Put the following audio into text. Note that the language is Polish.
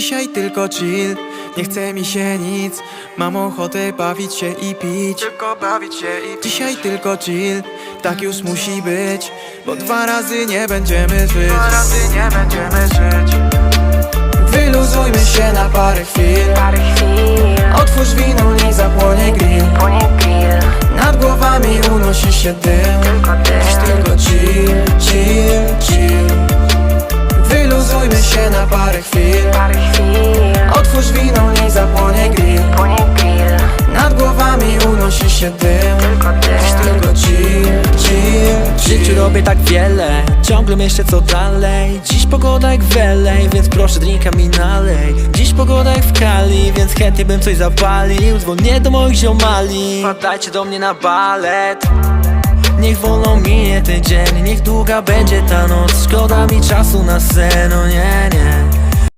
Dzisiaj tylko chill, nie chce mi się nic Mam ochotę bawić się i pić. Tylko bawić się i Dzisiaj tylko chill, tak już musi być Bo dwa razy nie będziemy żyć. Dwa razy nie będziemy żyć. Wyluzujmy się na parę chwil. Parę chwil, Otwórz wino, niech zapłonie grill. Nad głowami unosi się dym. Tylko tylko chill, chill, chill. Wyluzujmy się na parę chwil się tylko Dziś ty tylko chill, chill, W życiu robię tak wiele, ciągle myślę co dalej. Dziś pogoda jak w LA, więc proszę drinka mi nalej. Dziś pogoda jak w Kali, więc chętnie bym coś zapalił. Dzwonię do moich ziomali, wpadajcie do mnie na balet. Niech wolno minie ten dzień, niech długa będzie ta noc. Szkoda mi czasu na sen, no nie, nie